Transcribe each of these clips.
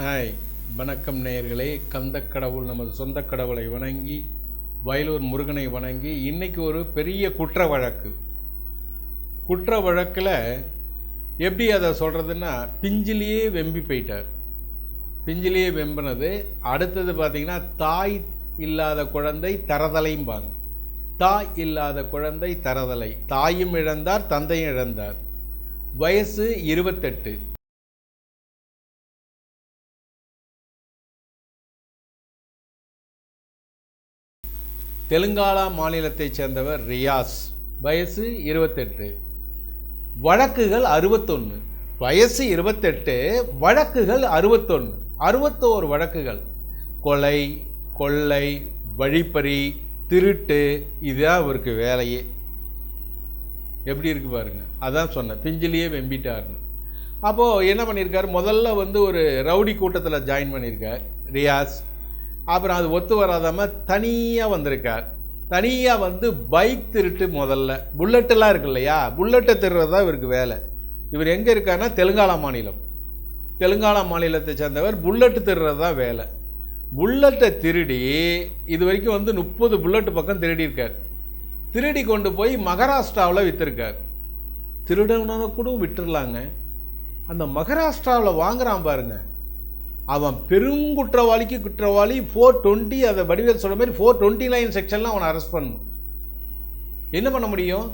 Hi வணக்கம் நேயர்களே. கந்த கடவுள் நமது சொந்த கடவுளை வணங்கி வயலூர் முருகனை வணங்கி இன்றைக்கி ஒரு பெரிய குற்ற வழக்கு. குற்ற வழக்கில் எப்படி அதை சொல்கிறதுன்னா பிஞ்சிலேயே வெம்பி போயிட்டார். பிஞ்சிலேயே வெம்பினது அடுத்தது பார்த்திங்கன்னா தாய் இல்லாத குழந்தை தரதலைம்பாங்க. தாய் இல்லாத குழந்தை தரதலை. தாயும் இழந்தார் தந்தையும் இழந்தார். வயசு இருபத்தெட்டு. தெலுங்கானா மாநிலத்தைச் சேர்ந்தவர் ரியாஸ். வயசு இருபத்தெட்டு. வழக்குகள் அறுபத்தொன்று வயசு இருபத்தெட்டு வழக்குகள் அறுபத்தொன்று அறுபத்தோரு வழக்குகள். கொலை கொள்ளை வழிப்பறி திருட்டு இதுதான் இவருக்கு வேலையே. எப்படி இருக்கு பாருங்க. அதான் சொன்னேன். பிஞ்சிலேயே வெம்பிட்டார்னு அப்போது என்ன பண்ணியிருக்காரு முதல்ல வந்து ஒரு ரவுடி கூட்டத்தில் ஜாயின் பண்ணியிருக்கார் ரியாஸ். அப்புறம் அது ஒத்து வராதாம தனியாக வந்திருக்கார். தனியாக வந்து பைக் திருட்டு முதல்ல. புல்லட்டெல்லாம் இருக்கு இல்லையா? புல்லட்டை திருடுறது தான் இவருக்கு வேலை. இவர் எங்கே இருக்காருன்னா தெலுங்கானா மாநிலம். தெலுங்கானா மாநிலத்தை சேர்ந்தவர் புல்லட்டு திருடுறது தான் வேலை. புல்லட்டை திருடி இது வரைக்கும் வந்து முப்பது புல்லட்டு பக்கம் திருடியிருக்கார். திருடி கொண்டு போய் மகாராஷ்டிராவில் விற்றுருக்கார் திருடனதை கூட விட்டுறலாங்க. அந்த மகாராஷ்டிராவில் வாங்குறான் பாருங்கள் அவன் பெருங்குற்றவாளிக்கு குற்றவாளி ஃபோர் டுவெண்ட்டி அதை வடிவேல் சொல்கிற மாதிரி ஃபோர் டுவெண்ட்டி நைன் செக்ஷனில் அவனை அரெஸ்ட் பண்ணும் என்ன பண்ண முடியும்?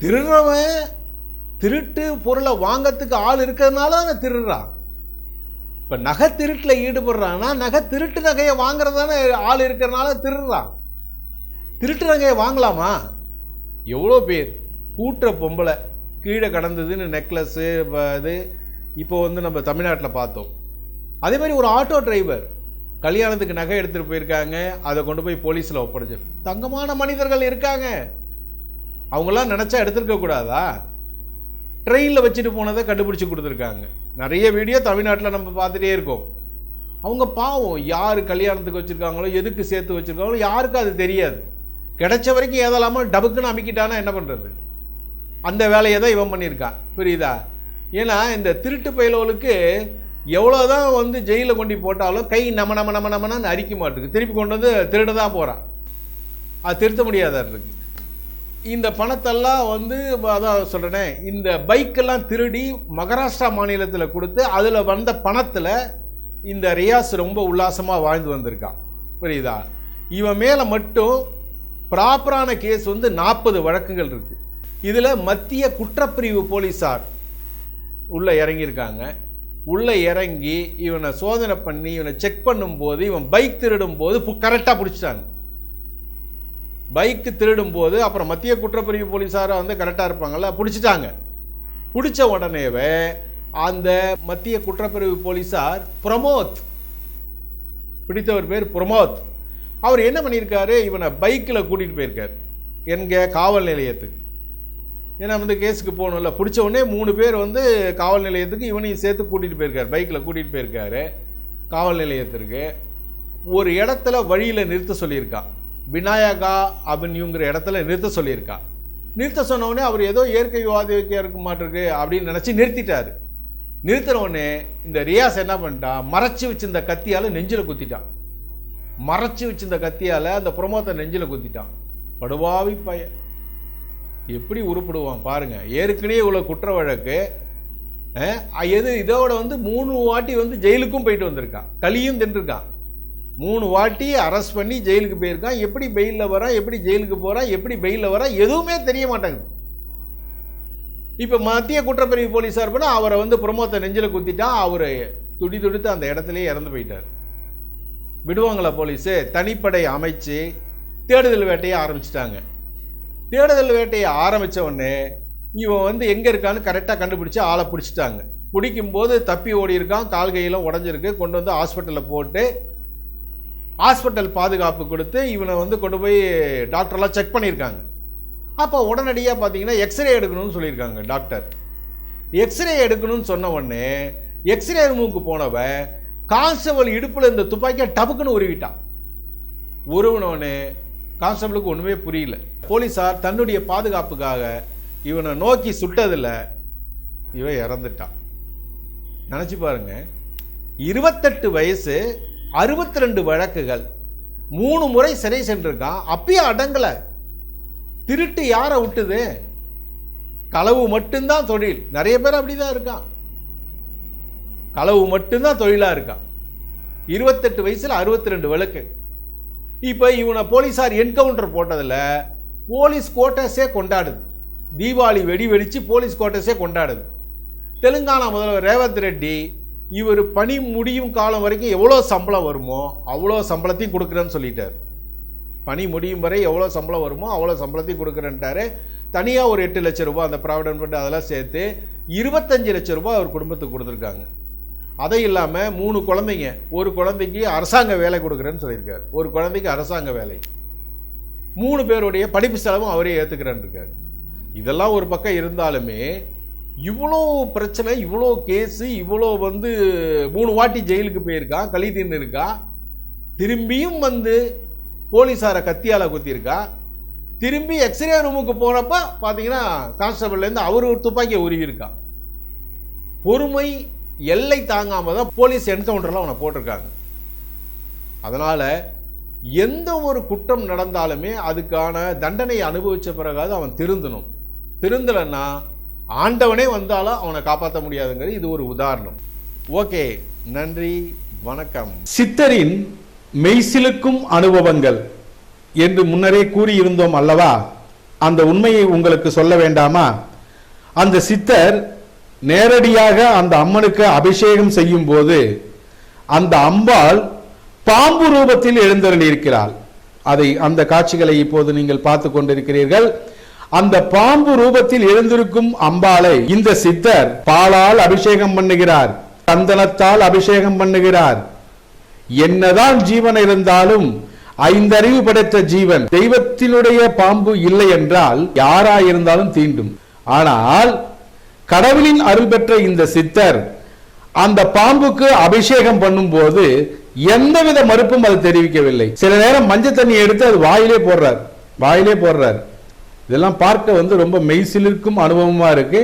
திருடுறவன் திருட்டு பொருளை வாங்கிறதுக்கு ஆள் இருக்கிறதுனால அவன் திருடுறான். இப்போ நகை திருட்டில் ஈடுபடுறான்னா நகை திருட்டு நகையை வாங்குறதான ஆள் இருக்கிறதுனால திருடுறான். திருட்டு நகையை வாங்கலாமா? எவ்வளோ பேர்? கூட்டுற பொம்பளை கீழே கடந்ததுன்னு நெக்லஸ்ஸு இது இப்போ வந்து நம்ம தமிழ்நாட்டில் பார்த்தோம். அதே மாதிரி ஒரு ஆட்டோ டிரைவர் கல்யாணத்துக்கு நகை எடுத்துகிட்டு போயிருக்காங்க. அதை கொண்டு போய் போலீஸில் ஒப்படைச்சு. தங்கமான மனிதர்கள் இருக்காங்க. அவங்களாம் நினச்சா எடுத்துருக்க கூடாதா? ட்ரெயினில் வச்சுட்டு போனதை கண்டுபிடிச்சி கொடுத்துருக்காங்க. நிறைய வீடியோ தமிழ்நாட்டில் நம்ம பார்த்துட்டே இருக்கோம். அவங்க பாவம் யார் கல்யாணத்துக்கு வச்சுருக்காங்களோ எதுக்கு சேர்த்து வச்சுருக்காங்களோ யாருக்கும் அது தெரியாது. கிடைச்ச வரைக்கும் ஏதலாமல் டபுக்குன்னு அமைக்கிட்டானா என்ன பண்ணுறது அந்த வேலையை தான் இவன் பண்ணியிருக்கான். புரியுதா? ஏன்னா இந்த திருட்டு பயிலவளுக்கு எவ்வளோதான் வந்து ஜெயிலில் கொண்டு போட்டாலும் கை நம்ம நம்ம நம்ம நமன்னு அரிக்க மாட்டுக்கு திருப்பி கொண்டு வந்து திருட தான் போகிறான் அது திருத்த முடியாத இருக்கு. இந்த பணத்தெல்லாம் வந்து அதான் சொல்கிறேனே இந்த பைக்கெல்லாம் திருடி மகாராஷ்டிரா மாநிலத்தில் கொடுத்து அதில் வந்த பணத்தில் இந்த ரியாஸ் ரொம்ப உல்லாசமாக வாழ்ந்து வந்திருக்கான். புரியுதா? இவன் மேலே மட்டும் ப்ராப்பரான கேஸ் வந்து நாற்பது வழக்குகள் இருக்குது இதில் மத்திய குற்றப்பிரிவு போலீஸார் உள்ளே இறங்கியிருக்காங்க. உள்ளே இறங்கி இவனை சோதனை பண்ணி இவனை செக் பண்ணும்போது இவன் பைக் திருடும் போது கரெக்டாக பிடிச்சிட்டாங்க. பைக்கு திருடும் போது அப்புறம் மத்திய குற்றப்பிரிவு போலீஸாராக வந்து கரெக்டாக இருப்பாங்கள்ல பிடிச்சிட்டாங்க. பிடிச்ச உடனேவே அந்த மத்திய குற்றப்பிரிவு போலீஸார் பிரமோத். பிடித்தவர் பேர் பிரமோத். அவர் என்ன பண்ணியிருக்காரு? இவனை பைக்கில் கூட்டிகிட்டு போயிருக்கார். எங்கள் காவல் நிலையத்துக்கு. ஏன்னா வந்து கேஸுக்கு போகணும்ல. பிடிச்ச உடனே மூணு பேர் வந்து காவல் நிலையத்துக்கு இவனையும் சேர்த்து கூட்டிகிட்டு போயிருக்காரு. பைக்கில் கூட்டிகிட்டு போயிருக்காரு. காவல் நிலையத்திற்கு. ஒரு இடத்துல வழியில் நிறுத்த சொல்லியிருக்கான் விநாயகா அவன்யூங்கிற இடத்துல நிறுத்த சொல்லியிருக்கா. நிறுத்த சொன்ன அவர் ஏதோ இயற்கை வாதிக்க இருக்க மாட்டிருக்கு அப்படின்னு நினச்சி நிறுத்திட்டார். நிறுத்தினோடனே இந்த ரியாஸ் என்ன பண்ணிட்டான் மறைச்சி வச்சிருந்த கத்தியால் நெஞ்சில் குத்திட்டான். மறைச்சி வச்சிருந்த கத்தியால் அந்த புறமோத்தை நெஞ்சில் குத்திட்டான். படுவாவி பையன். எப்படி உருப்பிடுவான் பாருங்க. ஏற்கனவே உள்ள குற்ற வழக்கு எது இதோட வந்து மூணு வாட்டி வந்து ஜெயிலுக்கும் போயிட்டு வந்திருக்கான். களியும் தின்றுருக்கான் மூணு வாட்டி அரெஸ்ட் பண்ணி ஜெயிலுக்கு போயிருக்கான். எப்படி பெயிலில் வரான் எப்படி ஜெயிலுக்கு போகிறான் எப்படி பெயிலில் வரான் எதுவுமே தெரிய மாட்டேங்குது. இப்போ மத்திய குற்றப்பிரிவு போலீஸார் பண்ண அவரை வந்து பிரமோத்தை நெஞ்சில் குத்திட்டான். அவர் துடி துடித்து அந்த இடத்துலையே இறந்து போயிட்டார். விடுவாங்களா போலீஸு தனிப்படை அமைச்சு தேடுதல் வேட்டையை ஆரம்பிச்சிட்டாங்க. தேடுதல் வேட்டையை ஆரம்பித்த உடனே இவன் வந்து எங்கே இருக்கான்னு கரெக்டாக கண்டுபிடிச்சி ஆளை பிடிச்சிட்டாங்க. பிடிக்கும்போது தப்பி ஓடி இருக்கான் கால் கையெல்லாம் உடஞ்சிருக்கு. கொண்டு வந்து ஹாஸ்பிட்டலில் போட்டு ஹாஸ்பிட்டல் பாதுகாப்பு கொடுத்து இவனை வந்து கொண்டு போய் டாக்டர்லாம் செக் பண்ணியிருக்காங்க. அப்போ உடனடியாக பார்த்தீங்கன்னா எக்ஸ்ரே எடுக்கணும்னு சொல்லியிருக்காங்க டாக்டர் எக்ஸ்ரே எடுக்கணும்னு சொன்ன உடனே எக்ஸ்ரே ரூமுக்கு போனவன் கான்ஸ்டபிள் இடுப்பில் இந்த துப்பாக்கியை டபுக்குன்னு உருவிட்டான். உருவினோடனே கான்ஸ்டபிளுக்கு ஒன்றுமே புரியல. போலீஸார் தன்னுடைய பாதுகாப்புக்காக இவனை நோக்கி சுட்டதில் இவன் இறந்துட்டான். நினச்சி பாருங்க. இருபத்தெட்டு வயசு அறுபத்தி ரெண்டு வழக்குகள் மூணு முறை சிறை சென்றிருக்கான். அப்பயும் அடங்கலை. திருட்டு யாரை விட்டுது? களவு மட்டும்தான் தொழில். நிறைய பேர் அப்படிதான் இருக்கான். களவு மட்டும்தான் தொழிலாக இருக்கான். இருபத்தெட்டு வயசில் அறுபத்தி ரெண்டு வழக்கு. இப்போ இவனை போலீஸார் என்கவுண்டர் போட்டதில் போலீஸ் கோட்டஸே கொண்டாடுது. தீபாவளி வெடி வெடித்து போலீஸ் கோட்டஸே கொண்டாடுது. தெலுங்கானா முதல்வர் ரேவந்த் ரெட்டி இவர் பணி முடியும் காலம் வரைக்கும் எவ்வளோ சம்பளம் வருமோ அவ்வளோ சம்பளத்தையும் கொடுக்குறேன்னு சொல்லிட்டார். பணி முடியும் வரை எவ்வளோ சம்பளம் வருமோ அவ்வளோ சம்பளத்தையும் கொடுக்குறேன்ட்டாரு. தனியாக ஒரு எட்டு லட்ச ரூபா அந்த ப்ராவிடன்ட் ஃபண்ட் அதெல்லாம் சேர்த்து இருபத்தஞ்சு லட்ச ரூபா அவர் குடும்பத்துக்கு கொடுத்துருக்காங்க. அதை இல்லாமல் மூணு குழந்தைங்க ஒரு குழந்தைக்கு அரசாங்க வேலை கொடுக்குறேன்னு சொல்லியிருக்காரு. ஒரு குழந்தைக்கு அரசாங்க வேலை. மூணு பேருடைய படிப்பு செலவும் அவரே ஏற்றுக்கிறேன்னு இதெல்லாம் ஒரு பக்கம் இருந்தாலுமே இவ்வளோ பிரச்சனை இவ்வளோ கேஸு இவ்வளோ வந்து மூணு வாட்டி ஜெயிலுக்கு போயிருக்கான் களி தின்னு இருக்கா திரும்பியும் வந்து போலீஸாரை கத்தியால் குத்தியிருக்கா திரும்பி எக்ஸ்ரே ரூமுக்கு போகிறப்ப பார்த்தீங்கன்னா கான்ஸ்டபிள்லேருந்து அவர் ஒரு துப்பாக்கியை உருவியிருக்கா பொறுமை எல்லை தாங்காமல் தான் போலீஸ் என்கவுண்டரில் அவனை போட்டிருக்காங்க. அதனால் எந்த ஒரு குற்றம் நடந்தாலுமே அதுக்கான தண்டனை அனுபவித்த பிறகாவது அவன் திருந்தணும். திருந்தலைன்னா ஆண்டவனே வந்தாலும் அவனை காப்பாற்ற முடியாதுங்கிறது இது ஒரு உதாரணம். ஓகே நன்றி வணக்கம். சித்தரின் மெய்சிலுக்கும் அனுபவங்கள் என்று முன்னரே கூறியிருந்தோம் அல்லவா? அந்த உண்மையை உங்களுக்கு சொல்ல வேண்டாமா? அந்த சித்தர் நேரடியாக அந்த அம்மனுக்கு அபிஷேகம் செய்யும் போது அந்த அம்பாள் பாம்பு ரூபத்தில் எழுந்தருளியிருக்கிறாள். அதை அந்த காட்சிகளை இப்போது நீங்கள் பார்த்து கொண்டிருக்கிறீர்கள். அந்த பாம்பு ரூபத்தில் எழுந்திருக்கும் அம்பாளை இந்த சித்தர் பாலால் அபிஷேகம் பண்ணுகிறார் சந்தனத்தால் அபிஷேகம் பண்ணுகிறார். என்னதான் ஜீவன் இருந்தாலும் ஐந்தறிவு படைத்த ஜீவன் தெய்வத்தினுடைய பாம்பு இல்லை என்றால் யாராயிருந்தாலும் தீண்டும். ஆனால் கடவுளின் அருள் பெற்ற இந்த சித்தர் அந்த பாம்புக்கு அபிஷேகம் பண்ணும்போது எந்தவித மறுப்பும் அது தெரிவிக்கவில்லை. சில நேரம் மஞ்சள் தண்ணி எடுத்து அது வாயிலே போடுறார். வாயிலே போடுறார். இதெல்லாம் பார்க்க வந்து ரொம்ப மெய்சிலிருக்கும் அனுபவமா இருக்கு.